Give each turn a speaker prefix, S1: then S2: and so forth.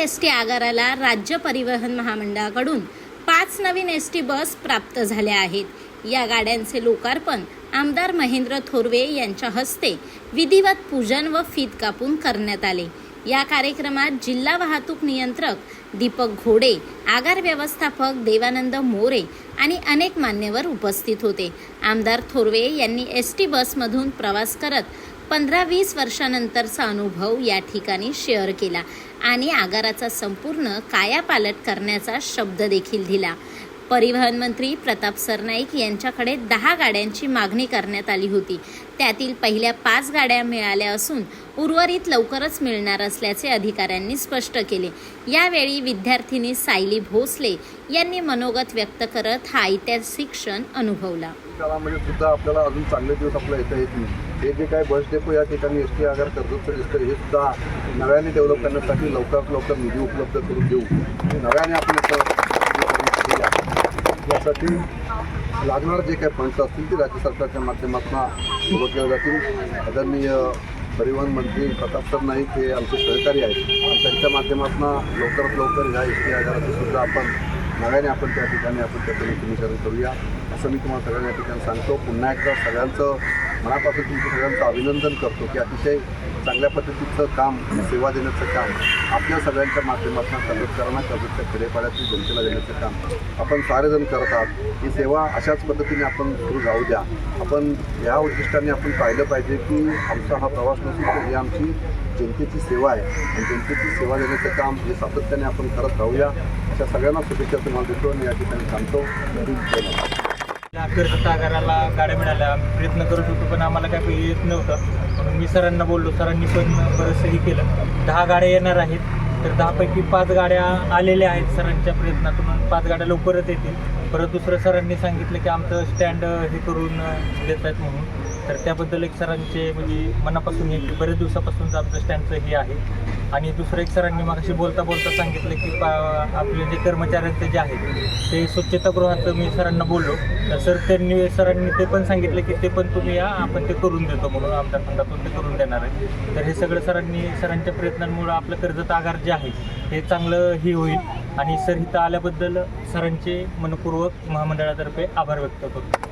S1: S T आगाराला राज्य परिवहन महामंडळाकडून पाच नवीन एस टी बस प्राप्त झाल्या आहेत. या गाड्यांचे लोकार्पण आमदार महेंद्र थोरवे यांच्या हस्ते विधिवत पूजन व फीत कापून करण्यात आले. या कार्यक्रमात जिल्हा वाहतूक नियंत्रक दीपक घोडे आगार व्यवस्थापक देवानंद मोरे आणि अनेक मान्यवर उपस्थित होते. आमदार थोरवे यांनी एस टी बसमधून प्रवास करत पंधरा वीस वर्षानंतरचा अनुभव या ठिकाणी शेअर केला. आणि आगाराचा संपूर्ण कायापालट करण्याचा शब्द देखील दिला. परिवहन मंत्री प्रताप सरनाईक यांच्याकडे दहा गाड्यांची मागणी करण्यात आली होती. त्यातील पहिल्या पाच गाड्या मिळाल्या असून उर्वरित लवकरच मिळणार असल्याचे अधिकाऱ्यांनी स्पष्ट केले. यावेळी विद्यार्थिनी सायली भोसले यांनी मनोगत व्यक्त करत हा ऐतिहासिक क्षण अनुभवला.
S2: आपल्याला अजून चांगले दिवस आपल्या येता नाही हे जे काय बस डेपो या ठिकाणी एस टी आगार कर्जतचं दिसतं हे सुद्धा नव्याने डेव्हलप करण्यासाठी लवकरात लवकर निधी उपलब्ध करून देऊ. नव्याने आपण यासाठी लागणारे जे काही फंड्स असतील ते राज्य सरकारच्या माध्यमातून सुरू केले जातील. आदरणीय परिवहन मंत्री प्रताप सर नाईक हे आमचे सहकारी आहेत. आणि त्यांच्या माध्यमातून लवकरात लवकर ह्या एस टी आगाराचं सुद्धा आपण नव्याने आपण त्या ठिकाणी आपण त्याचं नूतनीकरण करूया. असं मी तुम्हाला सगळ्यांना या ठिकाणी सांगतो. पुन्हा एकदा सगळ्यांचं मनापासून तुमचं सगळ्यांचं अभिनंदन करतो की अतिशय चांगल्या पद्धतीचं काम सेवा देण्याचं काम आपल्या सगळ्यांच्या माध्यमातून कर्मचाऱ्यांना कर्जच्या खेडेपाड्यातील जनतेला देण्याचं काम आपण सारेजण करत आहात. ही सेवा अशाच पद्धतीने आपण सुरू जाऊ द्या. आपण या उद्दिष्टाने आपण पाहिलं पाहिजे की आमचा हा प्रवास नसून तर ही आमची जनतेची सेवा आहे. आणि जनतेची सेवा देण्याचं काम हे सातत्याने आपण करत राहूया. अशा सगळ्यांना शुभेच्छा तुम्हाला देतो आणि या ठिकाणी थांबतो. धन्यवाद
S3: कर्जत गाड्या मिळाल्या. प्रयत्न करत होतो पण आम्हाला काय येत नव्हतं. म्हणून मी सरांना बोललो. सरांनी पण बरंचसंही केलं. दहा गाड्या येणार आहेत. तर दहापैकी पाच गाड्या आलेल्या आहेत सरांच्या प्रयत्नातून. पाच गाड्या लवकरच येतील. परत दुसरं सरांनी सांगितलं की आमचं स्टँड हे करून देत आहेत म्हणून. तर त्याबद्दल एक सरांचे म्हणजे मनापासून हे बरेच दिवसापासूनच आमचं स्टँडचं हे आहे. आणि दुसरं एक सरांनी मागाशी बोलता बोलता सांगितलं की पा आपले जे कर्मचाऱ्यांचे जे आहेत ते स्वच्छतागृहाचं मी सरांना बोललो. तर सर त्यांनी सरांनी ते पण सांगितलं की ते पण तुम्ही या आपण ते करून देतो म्हणून आमच्या फंडातून ते करून देणार आहे तर हे सगळं सरांनी सरांच्या प्रयत्नांमुळं आपलं कर्जत आगार जे आहे हे चांगलं ही होईल. आणि सर इथं आल्याबद्दल सरांचे मनपूर्वक महामंडळातर्फे आभार व्यक्त करतो.